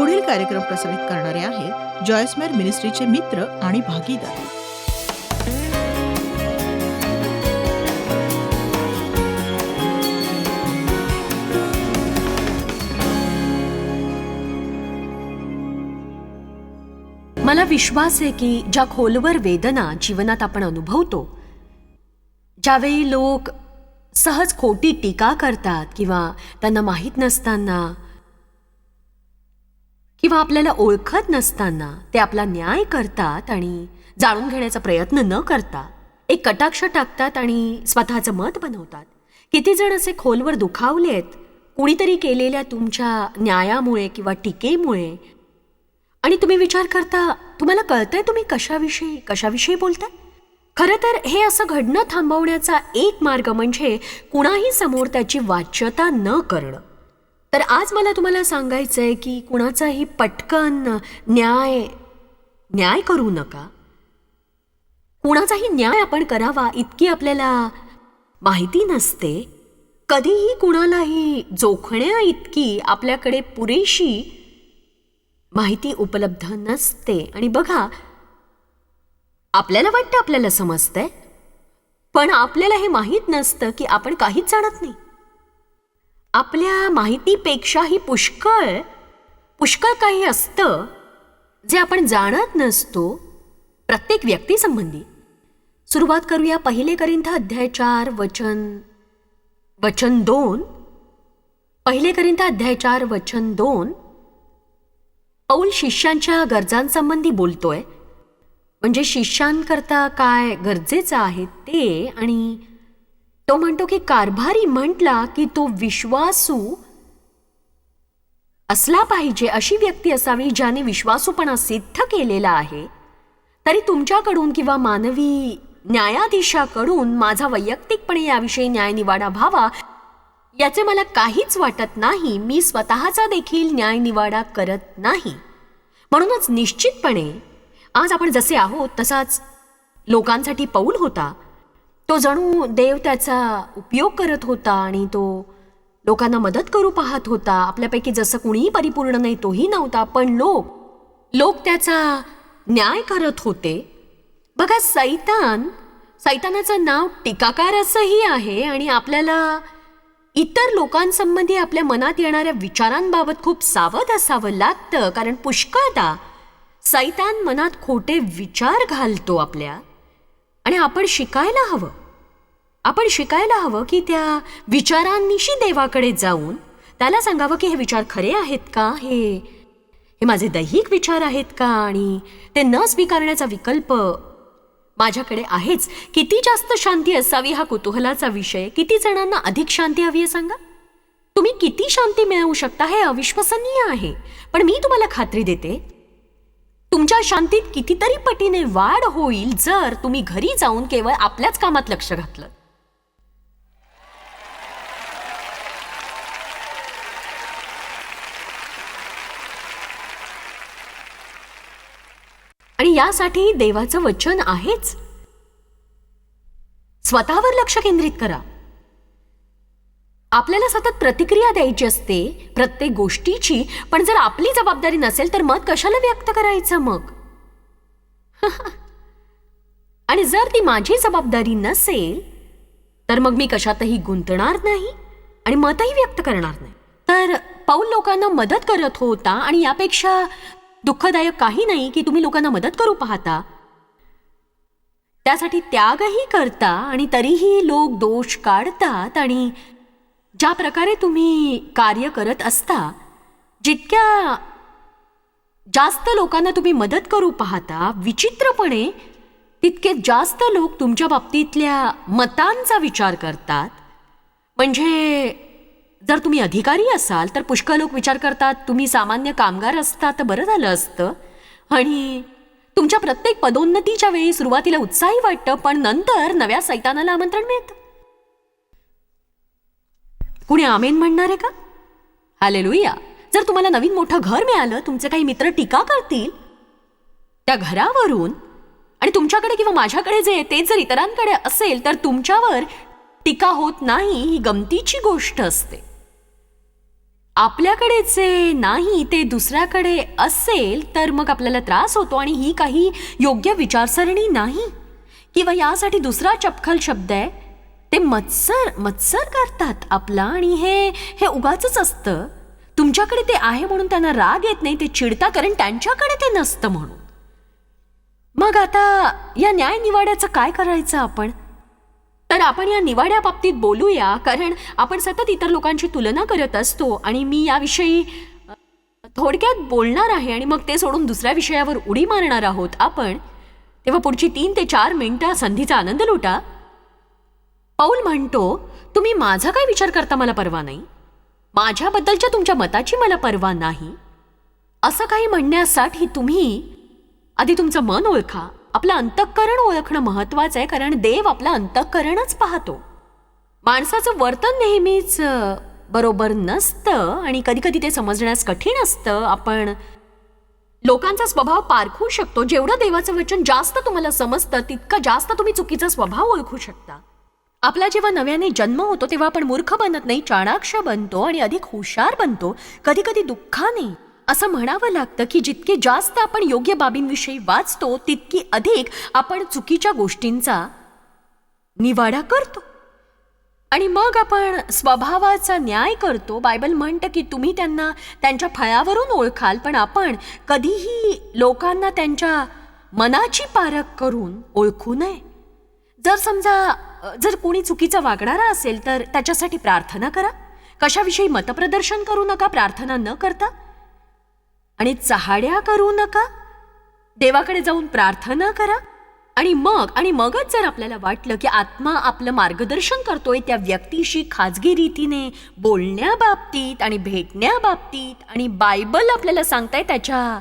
पुढील कार्यक्रम प्रसारित करणारे आहेत जॉयस्मेर मिनिस्ट्रीचे मित्र आणि भागीदार. मला विश्वास आहे की ज्या खोलवर वेदना जीवनात आपण अनुभवतो ज्यावेळी लोक सहज खोटी टीका करतात किंवा त्यांना माहीत नसताना किंवा आपल्याला ओळखत नसताना ते आपला न्याय करतात आणि जाणून घेण्याचा प्रयत्न न करता एक कटाक्ष टाकतात आणि स्वतःचं मत बनवतात. किती जण असे खोलवर दुखावले आहेत कुणीतरी केलेल्या तुमच्या न्यायामुळे किंवा टीकेमुळे? आणि तुम्ही विचार करता तुम्हाला कळतंय तुम्ही कशाविषयी कशाविषयी बोलताय? खरं तर हे असं घडणं थांबवण्याचा एक मार्ग म्हणजे कुणाही समोर त्याची वाच्यता न करणं. तर आज मला तुम्हाला सांगायचंय की कुणाचाही पटकन न्याय न्याय करू नका. कुणाचाही न्याय आपण करावा इतकी आपल्याला माहिती नसते. कधीही कुणालाही जोखण्या इतकी आपल्याकडे पुरेशी माहिती उपलब्ध नसते. आणि बघा आपल्याला वाटतं आपल्याला समजतंय पण आपल्याला हे माहीत नसतं की आपण काहीच जाणत नाही. आपल्या माहितीपेक्षाही पुष्कळ पुष्कळ काही असतं जे आपण जाणत नसतो प्रत्येक व्यक्तीसंबंधी. सुरुवात करूया पहिले करिंथ अध्याय चार वचन वचन दोन. पहिले करिंथ अध्याय चार वचन दोन. पौल शिष्यांच्या गरजांसंबंधी बोलतोय. म्हणजे शिष्यांकरता काय गरजेचं आहे ते आणि तो म्हणतो की कारभारी म्हटला की तो विश्वासू असला पाहिजे अशी व्यक्ती असावी ज्याने विश्वासूपणा सिद्ध केलेला आहे. तरी तुमच्याकडून किंवा मानवी न्यायाधीशाकडून माझा वैयक्तिकपणे याविषयी न्यायनिवाडा व्हावा याचे मला काहीच वाटत नाही. मी स्वतःचा देखील न्यायनिवाडा करत नाही. म्हणूनच निश्चितपणे आज आपण जसे आहोत तसाच लोकांसाठी पौल होता. तो जणू देव त्याचा उपयोग करत होता आणि तो लोकांना मदत करू पाहत होता. आपल्यापैकी जसं कुणीही परिपूर्ण नाही तोही नव्हता. पण लोक लोक त्याचा न्याय करत होते. बघा सैतान सैतानाचं नाव टीकाकार असंही आहे आणि आपल्याला इतर लोकांसंबंधी आपल्या मनात येणाऱ्या विचारांबाबत खूप सावध असावं लागतं. कारण पुष्कळदा सैतान मनात खोटे विचार घालतो आपल्या. आणि आपण शिकायला हवं. आपण शिकायला हवं की त्या विचारांनिशी देवाकडे जाऊन त्याला सांगावं की हे विचार खरे आहेत का? हे हे माझे दैहिक विचार आहेत का? आणि ते न स्वीकारण्याचा विकल्प माझ्याकडे आहेच. किती जास्त शांती असावी हा कुतूहलाचा विषय? किती जणांना अधिक शांती हवी आहे सांगा? तुम्ही किती शांती मिळवू शकता हे अविश्वसनीय आहे. पण मी तुम्हाला खात्री देते तुमच्या शांतीत कितीतरी पटीने वाढ होईल जर तुम्ही घरी जाऊन केवळ आपल्याच कामात लक्ष घातलं. आणि यासाठी देवाचं वचन आहेच? स्वतःवर लक्ष केंद्रित करा. आपल्याला सतत प्रतिक्रिया द्यायची असते प्रत्येक गोष्टीची पण जर आपली जबाबदारी नसेल तर मत कशाला व्यक्त करायचं मग? आणि जर ती माझी जबाबदारी नसेल तर मग मी कशातही गुंतणार नाही आणि मतही व्यक्त करणार नाही. तर पाऊल लोकांना मदत करत होता आणि यापेक्षा दुःखदायक काही नाही की तुम्ही लोकांना मदत करू पाहता. त्यासाठी त्यागही करता आणि तरीही लोक दोष काढतात आणि ज्या प्रकारे तुम्ही कार्य करत असता जितक्या जास्त लोकांना तुम्ही मदत करू पाहता विचित्रपणे तितके जास्त लोक तुमच्या बाबतीतल्या मतांचा विचार करतात. म्हणजे जर तुम्ही अधिकारी असाल तर पुष्कळ लोक विचार करतात तुम्ही सामान्य कामगार असता तर बरं झालं असतं. आणि तुमच्या प्रत्येक पदोन्नतीच्या वेळी सुरुवातीला उत्साही वाटतं पण नंतर नव्या सैतानाला आमंत्रण मिळतं. कुणी आमेन म्हणणार आहे का? हालेलुया. जर तुम्हाला नवीन मोठं घर मिळालं तुमचे काही मित्र टीका करतील त्या घरावरून आणि तुमच्याकडे किंवा माझ्याकडे जे ते जर इतरांकडे असेल तर तुमच्यावर टीका होत नाही ही गमतीची गोष्ट असते. आपल्याकडे जे नाही ते दुसऱ्याकडे असेल तर मग आपल्याला त्रास होतो आणि ही काही योग्य विचारसरणी नाही. किंवा यासाठी दुसरा चपखल शब्द आहे ते मत्सर मत्सर करतात आपला आणि हे हे उगाच असतं. तुमच्याकडे ते आहे म्हणून त्यांना राग येत नाही ते चिडता कारण त्यांच्याकडे ते नसतं म्हणून. मग आता या न्याय निवाड्याचं काय करायचं आपण? तर आपण या निवाड्या बाबतीत बोलूया कारण आपण सतत इतर लोकांची तुलना करत असतो आणि मी याविषयी थोडक्यात बोलणार आहे आणि मग ते सोडून दुसऱ्या विषयावर उडी मारणार आहोत आपण. तेव्हा पुढची तीन ते चार मिनिटं संधीचा आनंद लुटा. पाऊल म्हणतो तुम्ही माझा काय विचार करता मला परवा नाही? माझ्याबद्दलच्या तुमच्या मताची मला परवा नाही? असं काही म्हणण्यासाठी तुम्ही आधी तुमचं मन ओळखा. आपलं अंतःकरण ओळखणं महत्वाचं आहे कारण देव आपलं अंतःकरणच पाहतो. माणसाचं वर्तन नेहमीच बरोबर नसतं आणि कधीकधी ते समजण्यास कठीण असतं. आपण लोकांचा स्वभाव पारखू शकतो. जेवढं देवाचं वचन जास्त तुम्हाला समजतं तितकं जास्त तुम्ही चुकीचा स्वभाव ओळखू शकता. आपला जेव्हा नव्याने जन्म होतो तेव्हा आपण मूर्ख बनत नाही चाणाक्ष बनतो आणि अधिक हुशार बनतो. कधीकधी दुःखाने असं म्हणावं लागतं की जितके जास्त आपण योग्य बाबींविषयी वाचतो तितकी अधिक आपण चुकीच्या गोष्टींचा निवाडा करतो. आणि मग आपण स्वभावाचा न्याय करतो. बायबल म्हणतं की तुम्ही त्यांना त्यांच्या फळावरून ओळखाल पण आपण कधीही लोकांना त्यांच्या मनाची पारख करून ओळखू नये. जर समजा जर कोणी चुकीचा वागणारा असेल तर त्याच्यासाठी प्रार्थना करा. कशाविषयी मतप्रदर्शन करू नका प्रार्थना न करता. आणि चहाड्या करू नका. देवाकडे जाऊन प्रार्थना करा. आणि मग आणि मगच जर आपल्याला वाटलं की आत्मा आपलं मार्गदर्शन करतोय त्या व्यक्तीशी खाजगी रीतीने बोलण्याबाबतीत आणि भेटण्याबाबतीत आणि बायबल आपल्याला सांगताय त्याच्या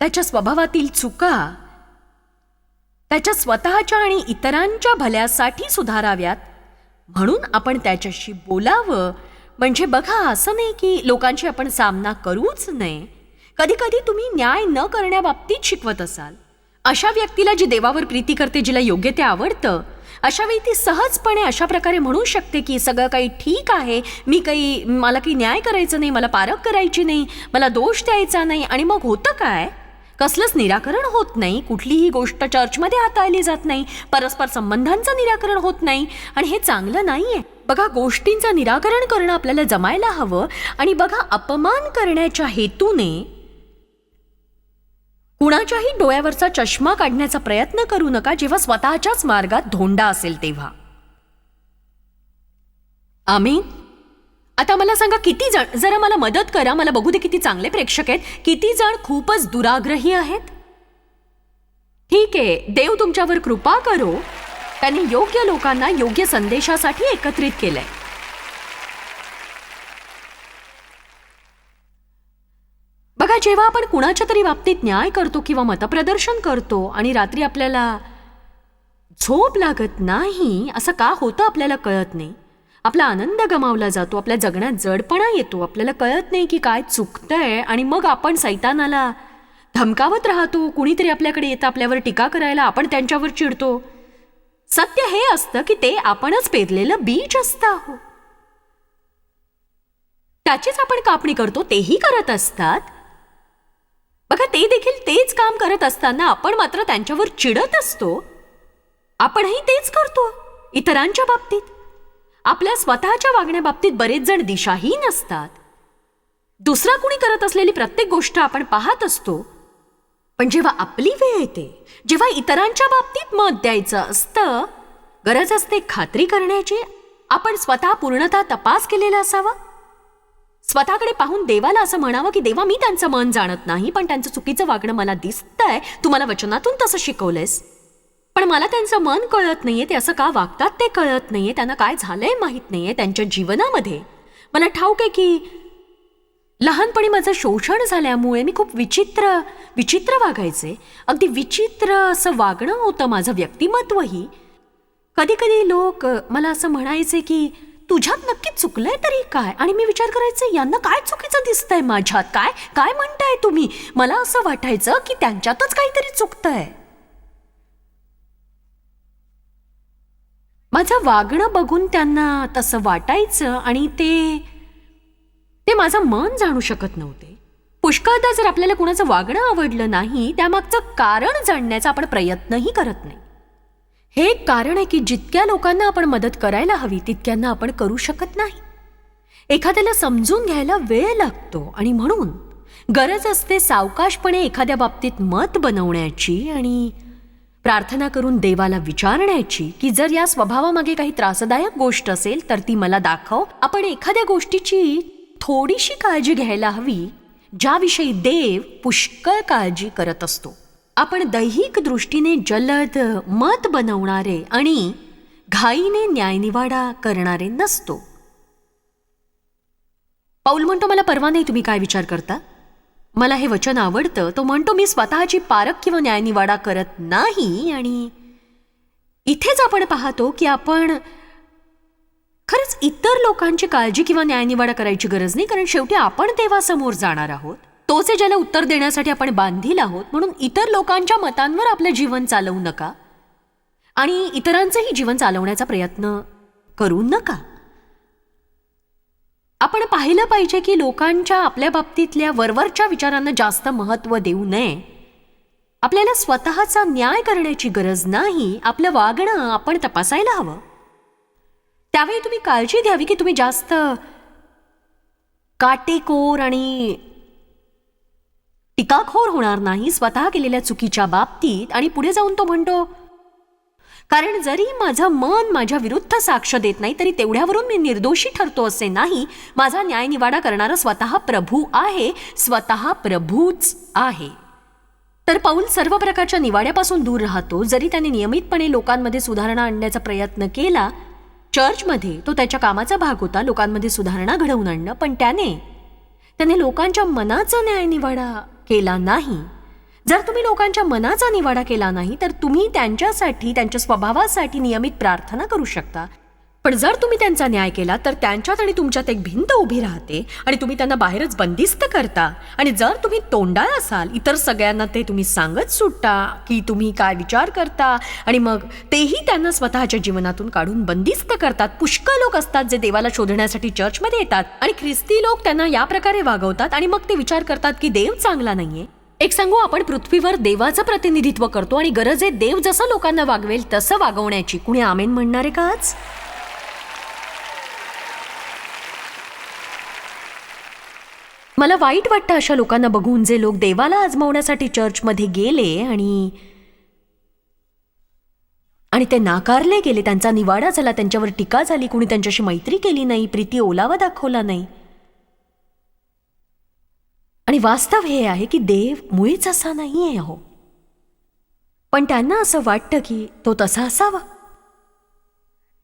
त्याच्या स्वभावातील चुका त्याच्या स्वतःच्या आणि इतरांच्या भल्यासाठी सुधाराव्यात. म्हणून आपण त्याच्याशी बोलावं म्हणजे बघा असं नाही की लोकांशी आपण सामना करूच नये. कधी कधी तुम्ही न्याय न करण्याबाबतीत शिकवत असाल. अशा व्यक्तीला जी देवावर प्रीती करते जिला योग्य ते आवडतं अशा वेळी ती सहजपणे अशा प्रकारे म्हणू शकते की सगळं काही ठीक आहे मी काही मला काही न्याय करायचं नाही मला पारख करायची नाही मला दोष द्यायचा नाही आणि मग होतं काय? कसलंच निराकरण होत नाही कुठलीही गोष्ट चर्चमध्ये हाताळली जात नाही परस्पर संबंधांचं निराकरण होत नाही आणि हे चांगलं नाही आहे बघा गोष्टींचं निराकरण करणं आपल्याला जमायला हवं आणि बघा अपमान करण्याच्या हेतूने कुणाच्याही डोळ्यावरचा चष्मा काढण्याचा प्रयत्न करू नका जेव्हा स्वतःच्याच मार्गात धोंडा असेल तेव्हा. आम्ही आता मला सांगा किती जण जरा मला मदत करा मला बघू दे किती चांगले प्रेक्षक आहेत. किती जण खूपच दुराग्रही आहेत? ठीक आहे देव तुमच्यावर कृपा करो. त्यांनी योग्य लोकांना योग्य संदेशासाठी एकत्रित केलंय. बघा जेव्हा आपण कुणाच्या तरी बाबतीत न्याय करतो किंवा मतप्रदर्शन करतो आणि रात्री आपल्याला झोप लागत नाही असं का होतं आपल्याला कळत नाही? आपला आनंद गमावला जातो आपल्या जगण्यात जडपणा येतो आपल्याला कळत नाही की काय चुकतंय आणि मग आपण सैतानाला धमकावत राहतो. कुणीतरी आपल्याकडे येतं आपल्यावर टीका करायला आपण त्यांच्यावर चिडतो. सत्य हे असतं की ते आपणच पेरलेलं बीज असतं हो त्याचीच आपण कापणी करतो तेही करत असतात. बघा ते देखील तेच काम करत असताना आपण मात्र त्यांच्यावर चिडत असतो. आपणही तेच करतो इतरांच्या बाबतीत. आपल्या स्वतःच्या वागण्याबाबतीत बरेच जण दिशाहीन असतात. दुसरा कुणी करत असलेली प्रत्येक गोष्ट आपण पाहत असतो पण जेव्हा आपली वेळ येते जेव्हा इतरांच्या बाबतीत मत द्यायचं असतं गरज असते खात्री करण्याची. आपण स्वतः पूर्णतः तपास केलेला असावा. स्वतःकडे पाहून देवाला असं म्हणावं की देवा मी त्यांचं मन जाणत नाही पण त्यांचं चुकीचं वागणं मला दिसतंय. तुम्हाला वचनातून तसं शिकवलंयस. पण मला त्यांचं मन कळत नाहीये ते असं का वागतात ते कळत नाहीये त्यांना काय झालंय माहीत नाहीये त्यांच्या जीवनामध्ये. मला ठाऊक आहे की लहानपणी माझं शोषण झाल्यामुळे मी खूप विचित्र विचित्र वागायचे. अगदी विचित्र असं वागणं होतं माझं व्यक्तिमत्वही. कधी कधी लोक मला असं म्हणायचे की तुझ्यात नक्की चुकलंय तरी काय? आणि मी विचार करायचे यांना काय चुकीचं दिसतंय माझ्यात? काय काय म्हणताय तुम्ही? मला असं वाटायचं की त्यांच्यातच काहीतरी चुकतंय. माझं वागणं बघून त्यांना तसं वाटायचं आणि ते माझं मन जाणू शकत नव्हते. पुष्कळदा जर आपल्याला कुणाचं वागणं आवडलं नाही त्यामागचं कारण जाणण्याचा आपण प्रयत्नही करत नाही. हे एक कारण आहे की जितक्या लोकांना आपण मदत करायला हवी तितक्यांना आपण करू शकत नाही. एखाद्याला समजून घ्यायला वेळ लागतो आणि म्हणून गरज असते सावकाशपणे एखाद्या बाबतीत मत बनवण्याची आणि प्रार्थना करून देवाला विचारण्याची की जर या स्वभावामागे काही त्रासदायक गोष्ट असेल तर ती मला दाखव. आपण एखाद्या गोष्टीची थोडीशी काळजी घ्यायला हवी ज्याविषयी देव पुष्कळ काळजी करत असतो. आपण दैहिक दृष्टीने जलद मत बनवणारे आणि घाईने न्यायनिवाडा करणारे नसतो. पाऊल म्हणतो मला परवा नाही तुम्ही काय विचार करता? मला हे वचन आवडतं. तो म्हणतो मी स्वतःची पारख किंवा न्यायनिवाडा करत नाही आणि इथेच आपण पाहतो की आपण खरंच इतर लोकांची काळजी किंवा न्यायनिवाडा करायची गरज नाही कारण शेवटी आपण देवासमोर जाणार आहोत. तोचे ज्याला उत्तर देण्यासाठी आपण बांधील आहोत. म्हणून इतर लोकांच्या मतांवर आपलं जीवन चालवू नका. आणि इतरांचंही जीवन चालवण्याचा प्रयत्न करू नका. आपण पाहिलं पाहिजे की लोकांच्या आपल्या बाबतीतल्या वरवरच्या विचारांना जास्त महत्त्व देऊ नये. आपल्याला स्वतःचा न्याय करण्याची गरज नाही. आपलं वागणं आपण तपासायला हवं. त्यावेळी तुम्ही काळजी घ्यावी की तुम्ही जास्त काटेकोर आणि टीकाखोर होणार नाही स्वतः केलेल्या चुकीच्या बाबतीत. आणि पुढे जाऊन तो म्हणतो कारण जरी माझं मन माझ्या विरुद्ध साक्ष देत नाही तरी तेवढ्यावरून मी निर्दोषी ठरतो असे नाही. माझा न्यायनिवाडा करणारा स्वतः प्रभू आहे स्वतः प्रभूच आहे. तर पाऊल सर्व प्रकारच्या निवाड्यापासून दूर राहतो. जरी त्याने नियमितपणे लोकांमध्ये सुधारणा आणण्याचा प्रयत्न केला चर्चमध्ये तो त्याच्या कामाचा भाग होता लोकांमध्ये सुधारणा घडवून आणणं पण त्याने त्याने लोकांच्या मनाचा न्यायनिवाडा केला नाही. जर तुम्ही लोकांच्या मनाचा निवाडा केला नाही तर तुम्ही त्यांच्यासाठी त्यांच्या स्वभावासाठी नियमित प्रार्थना करू शकता. पण जर तुम्ही त्यांचा न्याय केला तर त्यांच्यात आणि तुमच्यात एक भिंत उभी राहते आणि तुम्ही त्यांना बाहेरच बंदिस्त करता. आणि जर तुम्ही तोंडाळ असाल इतर सगळ्यांना ते तुम्ही सांगत सुटता की तुम्ही काय विचार करता आणि मग तेही त्यांना स्वतःच्या जीवनातून काढून बंदिस्त करतात. पुष्कळ लोक असतात जे देवाला शोधण्यासाठी चर्चमध्ये येतात आणि ख्रिस्ती लोक त्यांना या प्रकारे वागवतात आणि मग ते विचार करतात की देव चांगला नाहीये. एक सांगू आपण पृथ्वीवर देवाचं प्रतिनिधित्व करतो आणि गरज आहे देव जसं लोकांना वागवेल तसं वागवण्याची. कुणी आमेन म्हणणारे काच मला वाईट वाटतं अशा लोकांना बघून जे लोक देवाला आजमावण्यासाठी चर्चमध्ये गेले आणि आणि ते नाकारले गेले. त्यांचा निवाडा झाला त्यांच्यावर टीका झाली कुणी त्यांच्याशी मैत्री केली नाही प्रीती ओलावा दाखवला नाही. आणि वास्तव हे आहे की देव मुळीच असा नाही आहे हो पण त्यांना असं वाटतं की तो तसा असावा.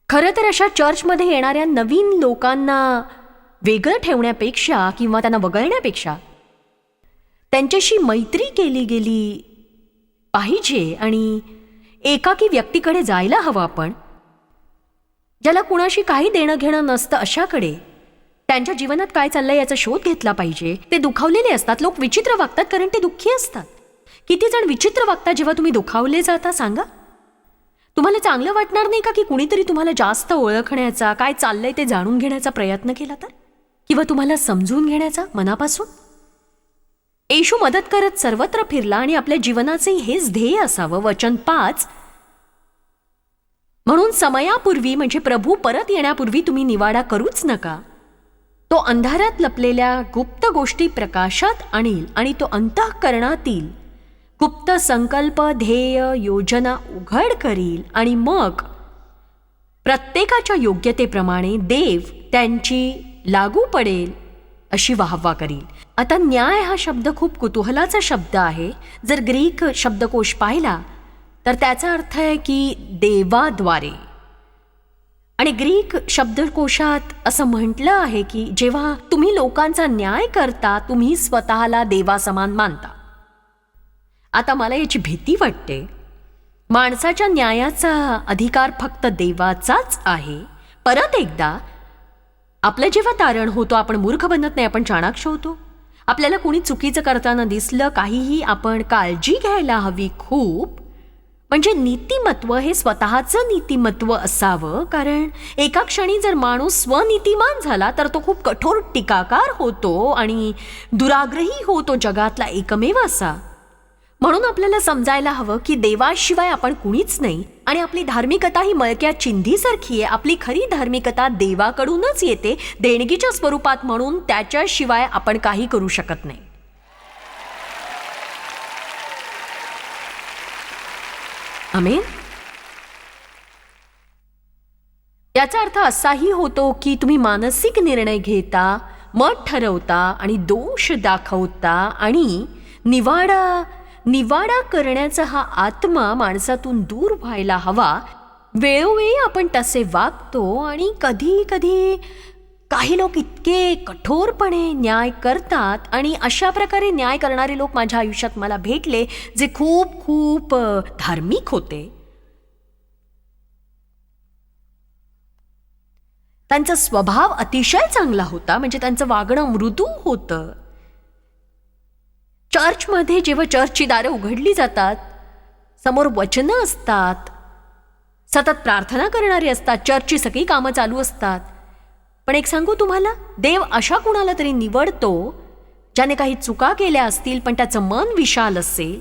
खरं तर अशा चर्चमध्ये येणाऱ्या नवीन लोकांना वेगळं ठेवण्यापेक्षा किंवा त्यांना वगळण्यापेक्षा त्यांच्याशी मैत्री केली गेली पाहिजे आणि एकाकी व्यक्तीकडे जायला हवं आपण. ज्याला कुणाशी काही देणं घेणं नसतं अशाकडे त्यांच्या जीवनात काय चाललंय याचा शोध घेतला पाहिजे. ते दुखावलेले असतात. लोक विचित्र वागतात कारण ते दुःखी असतात. किती जण विचित्र वागता जेव्हा तुम्ही दुखावले जाता सांगा? तुम्हाला चांगलं वाटणार नाही का की कुणीतरी तुम्हाला जास्त ओळखण्याचा काय चाललंय ते जाणून घेण्याचा प्रयत्न केला तर? किंवा तुम्हाला समजून घेण्याचा मनापासून? येशू मदत करत सर्वत्र फिरला आणि आपल्या जीवनाचे हेच ध्येय असावं वचन पाच. म्हणून समयापूर्वी म्हणजे प्रभू परत येण्यापूर्वी तुम्ही निवाडा करूच नका. तो अंधारात लपलेल्या गुप्त गोष्टी प्रकाशात आणील आणि तो अंतःकरणातील गुप्त संकल्प ध्येय योजना उघड करील आणि मग प्रत्येकाच्या योग्यतेप्रमाणे देव त्यांची लागू पडेल अशी वाहवा करील. आता न्याय हा शब्द खूप कुतूहलाचा शब्द आहे. जर ग्रीक शब्दकोश पाहिला तर त्याचा अर्थ आहे की देवाद्वारे. आणि ग्रीक शब्दकोशात असं म्हटलं आहे की जेव्हा तुम्ही लोकांचा न्याय करता तुम्ही स्वतःला देवासमान मानता. आता मला याची भीती वाटते. माणसाच्या न्यायाचा अधिकार फक्त देवाचाच आहे. परत एकदा आपलं जेव्हा तारण होतो आपण मूर्ख बनत नाही आपण चाणाक्ष होतो. आपल्याला कोणी चुकीचं करताना दिसलं काहीही आपण काळजी घ्यायला हवी खूप. म्हणजे नीतिमत्व हे स्वतःचं नीतिमत्व असावं कारण एका क्षणी जर माणूस स्वनीतिमान झाला तर तो खूप कठोर टीकाकार होतो आणि दुराग्रही होतो जगातला एकमेव असा. म्हणून आपल्याला समजायला हवं की देवाशिवाय आपण कुणीच नाही आणि आपली धार्मिकता ही मळक्या चिंधीसारखी आहे. आपली खरी धार्मिकता देवाकडूनच येते देणगीच्या स्वरूपात म्हणून त्याच्याशिवाय आपण काही करू शकत नाही. आमेन? याचा अर्थ असाही होतो की तुम्ही मानसिक निर्णय घेता मत ठरवता आणि दोष दाखवता आणि निवाडा निवाडा करण्याचा हा आत्मा माणसातून दूर व्हायला हवा. वेळोवेळी आपण तसे वागतो आणि कधी कधी काही लोक इतके कठोरपणे न्याय करतात आणि अशा प्रकारे न्याय करणारे लोक माझ्या आयुष्यात मला भेटले जे खूप खूप धार्मिक होते. त्यांचा स्वभाव अतिशय चांगला होता. म्हणजे त्यांचं वागणं मृदू होतं. चर्चमध्ये जेव्हा चर्चची दारं उघडली जातात समोर वचनं असतात सतत प्रार्थना करणारी असतात चर्चची सगळी कामं चालू असतात. पण एक सांगू तुम्हाला देव अशा कुणाला तरी निवडतो ज्याने काही चुका केल्या असतील पण त्याचं मन विशाल असेल.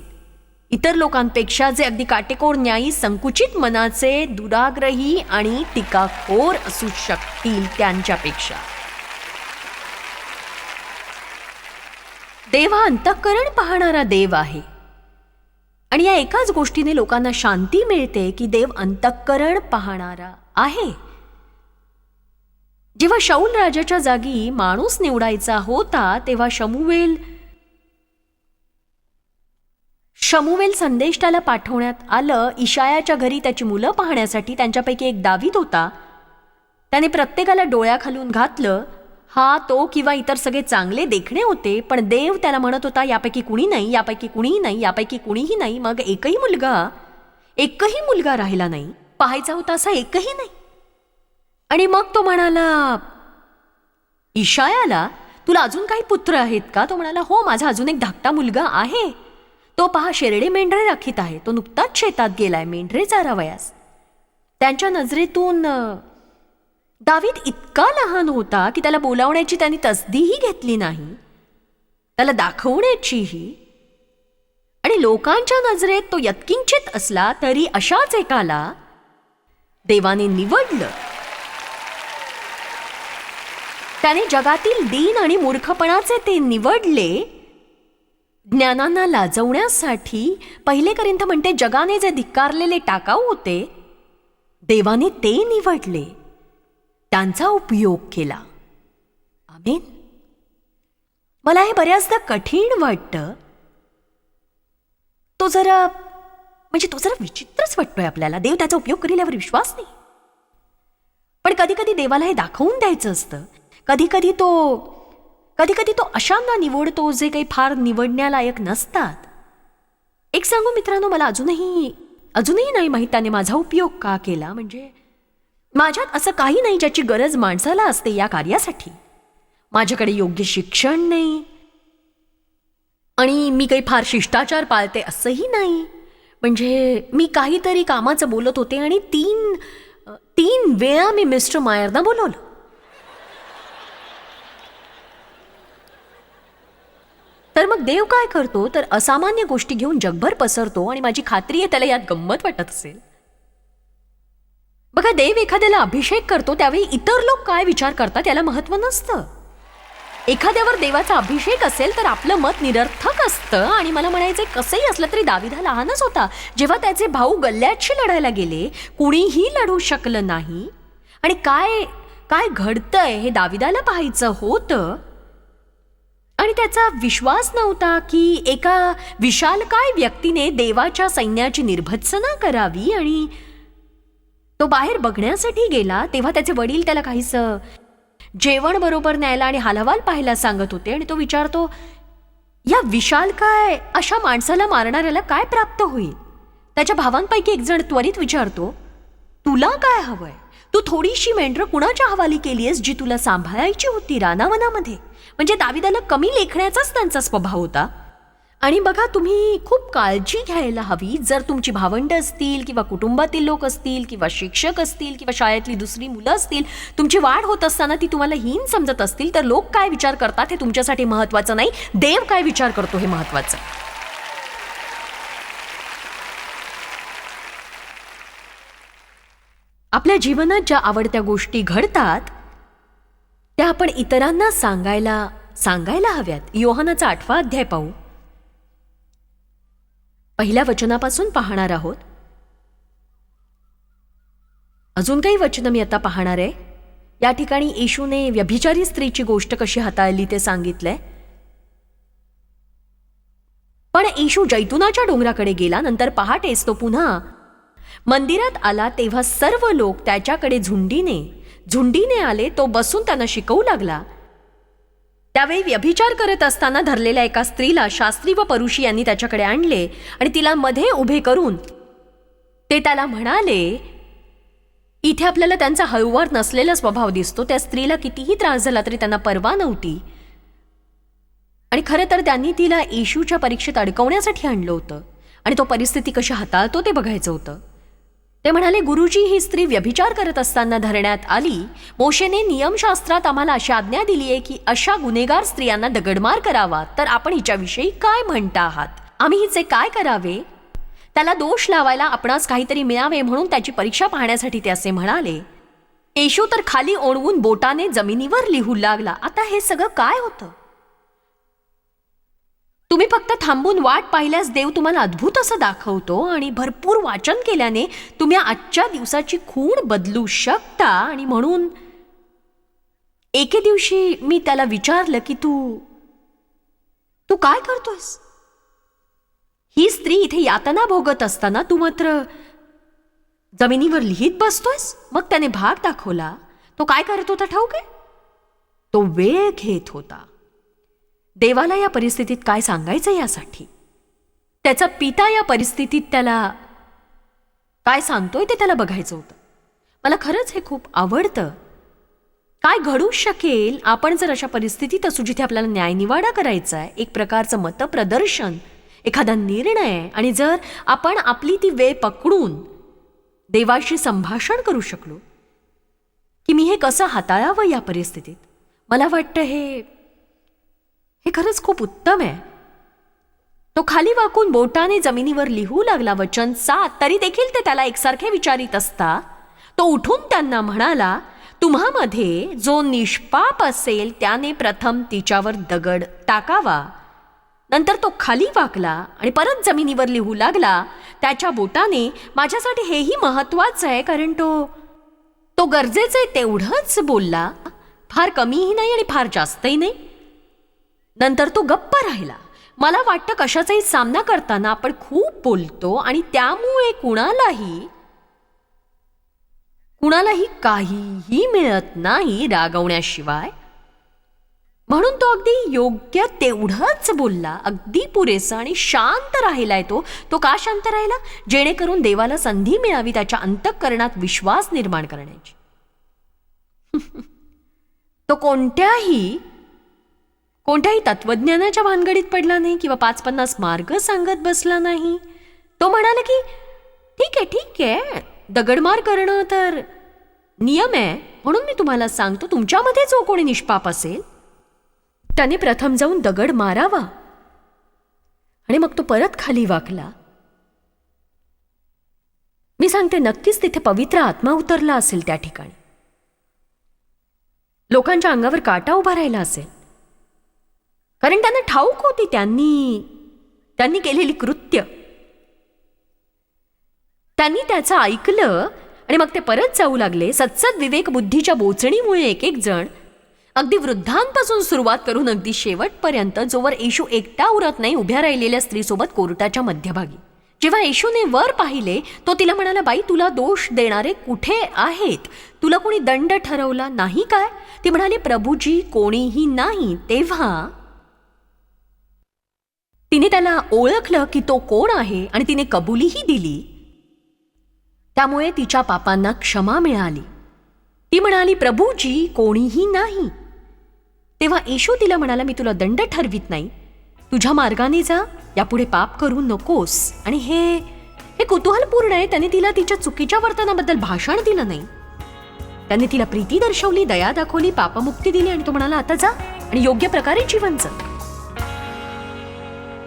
इतर लोकांपेक्षा जे अगदी काटेकोर न्यायी संकुचित मनाचे दुराग्रही आणि टीकाखोर असू शकतील त्यांच्यापेक्षा. तेव्हा अंतःकरण पाहणारा देव आहे. आणि या एकाच गोष्टीने लोकांना शांती मिळते की देव अंतःकरण पाहणारा आहे. जेव्हा शौल राजाच्या जागी माणूस निवडायचा होता तेव्हा शमुवेल शमुवेल संदेष्टाला पाठवण्यात आलं. इशायाच्या घरी त्याची मुलं पाहण्यासाठी त्यांच्यापैकी एक दावीत होता. त्याने प्रत्येकाला डोळ्याखालून घातलं. हा तो किंवा इतर सगळे चांगले देखणे होते पण देव त्याला म्हणत होता यापैकी कुणी नाही यापैकी कुणीही नाही यापैकी कुणीही नाही मग एकही मुलगा एकही मुलगा राहिला नाही पाहायचा होता असा एकही नाही. आणि मग तो म्हणाला ईशायाला तुला अजून काही पुत्र आहेत का? तो म्हणाला हो माझा अजून एक धाकटा मुलगा आहे. तो पहा शेरडे मेंढरे राखीत आहे. तो नुकताच शेतात गेलाय मेंढरे चारावयास. त्यांच्या नजरेतून दावीद इतका लहान होता की त्याला बोलावण्याची त्यांनी तसदीही घेतली नाही. त्याला दाखवण्याचीही. आणि लोकांच्या नजरेत तो यत्किंचित असला तरी अशाच एकाला देवाने निवडलं. त्याने जगातील दीन आणि मूर्खपणाचे ते निवडले. ज्ञानांना लाजवण्यासाठी पहिले करिंथ म्हणते जगाने जे धिक्कारलेले टाकाऊ होते देवाने ते निवडले. त्यांचा उपयोग केला. आमेन. मला हे बऱ्याचदा कठीण वाटतं. तो जरा म्हणजे तो जरा विचित्रच वाटतोय आपल्याला. देव त्याचा उपयोग करेल यावर विश्वास नाही. पण कधी कधी देवाला हे दाखवून द्यायचं असतं. कधी कधी तो कधी कधी तो अशांना निवडतो जे काही फार निवडण्यालायक नसतात. एक सांगू मित्रांनो मला अजूनही अजूनही नाही माहीत त्याने माझा उपयोग का केला. म्हणजे माझ्यात असं काही नाही ज्याची गरज माणसाला असते या कार्यासाठी. माझ्याकडे योग्य शिक्षण नाही. आणि मी काही फार शिष्टाचार पाळते असंही नाही. म्हणजे मी काहीतरी कामाचं बोलत होते आणि तीन तीन वेळा मी मिस्टर मायरना बोलवलं. तर मग देव काय करतो? तर असामान्य गोष्टी घेऊन जगभर पसरतो आणि माझी खात्री आहे त्याला यात गंमत वाटत असेल. बघा देव एखाद्याला अभिषेक करतो त्यावेळी इतर लोक काय विचार करतात याला महत्त्व नसतं. एखाद्यावर देवाचा अभिषेक असेल तर आपलं मत निरर्थक असतं. आणि मला म्हणायचं कसंही असलं तरी दाविदा लहानच होता. जेव्हा त्याचे भाऊ गल्ल्याशी लढायला गेले कुणीही लढू शकलं नाही. आणि काय काय घडतंय हे दाविदाला पाहायचं होतं. आणि त्याचा विश्वास नव्हता की एका विशालकाय व्यक्तीने देवाच्या सैन्याची निर्भत्सना करावी आणि तो बाहेर बघण्यासाठी गेला तेव्हा त्याचे वडील त्याला काहीसं जेवण बरोबर न्यायला आणि हालहवाल पाहायला सांगत होते आणि तो विचारतो या विशाल काय? अशा माणसाला मारणाऱ्याला काय प्राप्त होईल? त्याच्या भावांपैकी एक जण त्वरित विचारतो तुला काय हवंय? तू थोडीशी मेंढर कुणाच्या हवाली केलीयस जी तुला सांभाळायची होती रानावनामध्ये? म्हणजे दाविदाला कमी लेखण्याचाच त्यांचा स्वभाव होता. आणि बघा तुम्ही खूप काळजी घ्यायला हवी. जर तुमची भावंड असतील किंवा कुटुंबातील लोक असतील किंवा शिक्षक असतील किंवा शाळेतली दुसरी मुलं असतील तुमची वाढ होत असताना ती तुम्हाला हीन समजत असतील तर लोक काय विचार करतात हे तुमच्यासाठी महत्वाचं नाही. देव काय विचार करतो हे महत्वाचं आपल्या जीवनात ज्या आवडत्या गोष्टी घडतात त्या आपण इतरांना सांगायला सांगायला हव्यात. योहानाचा आठवा अध्याय पाहू. पहिल्या वचनापासून पाहणार आहोत? अजून काही वचनं मी आता पाहणार आहे. या ठिकाणी येशूने व्यभिचारी स्त्रीची गोष्ट कशी हाताळली ते सांगितलंय. पण येशू जैतुनाच्या डोंगराकडे गेला नंतर पहाटेच तो पुन्हा मंदिरात आला तेव्हा सर्व लोक त्याच्याकडे झुंडीने झुंडीने आले तो बसून त्यांना शिकवू लागला. त्यावेळी व्यभिचार करत असताना धरलेल्या एका स्त्रीला शास्त्री व परुषी यांनी त्याच्याकडे आणले आणि तिला मध्ये उभे करून ते त्याला म्हणाले इथे आपल्याला त्यांचा हळूवार नसलेला स्वभाव दिसतो. त्या स्त्रीला कितीही त्रास झाला तरी त्यांना परवा नव्हती. आणि खरं तर त्यांनी तिला येशूच्या परीक्षेत अडकवण्यासाठी आणलं होतं. आणि तो परिस्थिती कशी हाताळतो ते बघायचं होतं. ते म्हणाले गुरुजी ही स्त्री व्यभिचार करत असताना धरण्यात आली. मोशेने नियमशास्त्रात आम्हाला अशी आज्ञा दिली आहे की अशा गुन्हेगार स्त्रियांना दगडमार करावा. तर आपण हिच्याविषयी काय म्हणता आहात? आम्ही हिचे काय करावे? त्याला दोष लावायला आपणास काहीतरी मिळावे म्हणून त्याची परीक्षा पाहण्यासाठी ते असे म्हणाले. येशू तर खाली ओढवून बोटाने जमिनीवर लिहू लागला. आता हे सगळं काय होतं? तुम्ही फक्त थांबून वाट पाहिल्यास देव तुम्हाला अद्भुत असं दाखवतो आणि भरपूर वाचन केल्याने तुम्ही आजच्या दिवसाची खूण बदलू शकता. आणि म्हणून एके दिवशी मी त्याला विचारलं की तू तू काय करतोस ही स्त्री इथे यातना भोगत असताना तू मात्र जमिनीवर लिहित बसतोयस? मग त्याने भाग दाखवला. तो काय करत होता ठाऊक? आहे तो वेळ घेत होता. देवाला या परिस्थितीत काय सांगायचं यासाठी? त्याचा पिता या परिस्थितीत त्याला काय सांगतोय ते त्याला बघायचं होतं. मला खरंच हे खूप आवडतं. काय घडू शकेल आपण जर अशा परिस्थितीत असू जिथे आपल्याला न्यायनिवाडा करायचा आहे एक प्रकारचं मतप्रदर्शन एखादा निर्णय आणि जर आपण आपली ती वेळ पकडून देवाशी संभाषण करू शकलो की मी हे कसं हाताळावं या परिस्थितीत? मला वाटतं हे हे खरंच खूप उत्तम आहे. तो खाली वाकून बोटाने जमिनीवर लिहू लागला वचन सात तरी देखील ते त्याला एकसारखे विचारित असता. तो उठून त्यांना म्हणाला तुम्हामध्ये जो निष्पाप असेल त्याने प्रथम तिच्यावर दगड टाकावा. नंतर तो खाली वाकला आणि परत जमिनीवर लिहू लागला. त्याच्या बोटाने माझ्यासाठी हेही महत्वाचं आहे कारण तो तो गरजेचं आहे तेवढंच बोलला. फार कमीही नाही आणि फार जास्तही नाही. नंतर तो गप्प राहिला. मला वाटतं कशाचाही सामना करताना आपण खूप बोलतो आणि त्यामुळे कुणालाही कुणालाही काहीही मिळत नाही रागवण्याशिवाय. म्हणून तो अगदी योग्य तेवढंच बोलला. अगदी पुरेसा आणि शांत राहिलाय तो. तो का शांत राहिला? जेणेकरून देवाला संधी मिळावी त्याच्या अंतःकरणात विश्वास निर्माण करण्याची. तो कोणत्याही कोणत्याही तत्वज्ञानाच्या भानगडीत पडला नाही किंवा पाच पन्नास मार्ग सांगत बसला नाही. तो म्हणाला की ठीक आहे ठीक आहे. दगडमार करणं तर नियम आहे. म्हणून मी तुम्हाला सांगतो तुमच्यामध्ये जो हो कोणी निष्पाप असेल. त्याने प्रथम जाऊन दगड मारावा. आणि मग तो परत खाली वाकला. मी सांगते नक्कीच तिथे पवित्र आत्मा उतरला असेल त्या ठिकाणी. लोकांच्या अंगावर काटा उभा राहिला असेल. कारण त्यांना ठाऊक होती त्यांनी. त्यांनी केलेली कृत्य. त्यांनी त्याचं ऐकलं आणि मग ते परत जाऊ लागले. सत्सद विवेक बुद्धीच्या बोचणीमुळे एक एक जण अगदी वृद्धांपासून सुरुवात करून अगदी शेवटपर्यंत जोवर येशू एकटा उरत नाही उभ्या राहिलेल्या स्त्रीसोबत कोर्टाच्या मध्यभागी. जेव्हा येशूने वर पाहिले तो तिला म्हणाला बाई तुला दोष देणारे कुठे आहेत? तुला कोणी दंड ठरवला नाही काय? ती म्हणाली प्रभूजी कोणीही नाही. तेव्हा तिने त्याला ओळखलं की तो कोण आहे आणि तिने कबुलीही दिली. त्यामुळे तिच्या पापांना क्षमा मिळाली. ती म्हणाली प्रभूजी कोणीही नाही. तेव्हा येशू तिला म्हणाला मी तुला दंड ठरवित नाही. तुझ्या मार्गाने जा यापुढे पाप करू नकोस. आणि हे हे कुतूहलपूर्ण आहे त्याने तिला तिच्या चुकीच्या वर्तनाबद्दल भाषण दिलं नाही. त्याने तिला प्रीती दर्शवली दया दाखवली पापमुक्ती दिली आणि तो म्हणाला आता जा आणि योग्य प्रकारे जीवन जग.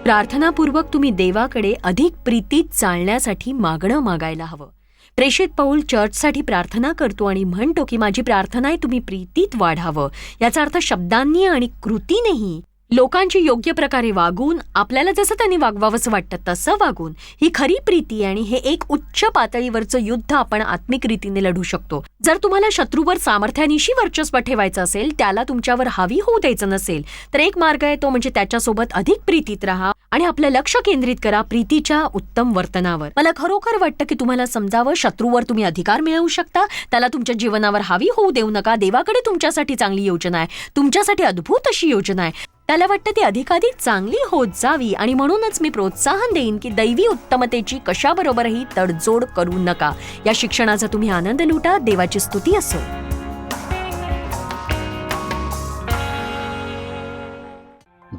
प्रार्थनापूर्वक तुम्ही देवाकडे अधिक प्रीतीत चालण्यासाठी मागणं मागायला हवं. प्रेषित पौल चर्चसाठी प्रार्थना करतो आणि म्हणतो की माझी प्रार्थना आहे तुम्ही प्रीतीत वाढावं. याचा अर्थ शब्दांनी आणि कृतीनेही लोकांची योग्य प्रकारे वागून आपल्याला जसं त्यांनी वागवावंसं वाटतं तसं वागून ही खरी प्रीती आणि हे एक उच्च पातळीवरचं युद्ध आपण आत्मिक रीतीने लढू शकतो. जर तुम्हाला शत्रूवर सामर्थ्यानिशी वर्चस्व ठेवायचं असेल त्याला तुमच्यावर हावी होऊ द्यायचं नसेल तर एक मार्ग आहे तो म्हणजे त्याच्यासोबत अधिक प्रीतीत राहा आणि आपलं लक्ष केंद्रित करा प्रीतीच्या उत्तम वर्तनावर. मला खरोखर वाटतं की तुम्हाला समजावं शत्रूवर तुम्ही अधिकार मिळवू शकता त्याला तुमच्या जीवनावर हावी होऊ देऊ नका देवाकडे तुमच्यासाठी चांगली योजना आहे तुमच्यासाठी अद्भुत अशी योजना आहे. त्याला वाटतं ती अधिकाधिक चांगली होत जावी आणि म्हणूनच मी प्रोत्साहन देईन की दैवी उत्तमतेची कशाबरोबरही तडजोड करू नका. या शिक्षणाचा तुम्ही आनंद लुटा. देवाची स्तुती असो.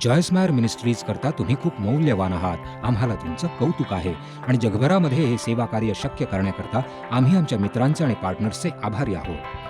जॉयस्मायर मिनिस्ट्रीज करता तुम्ही खूप मौल्यवान आहात. आम्हाला तुमचं कौतुक आहे. आणि जगभरामध्ये हे सेवा कार्य शक्य करण्याकरता आम्ही आमच्या मित्रांचे आणि पार्टनर्सचे आभारी आहोत.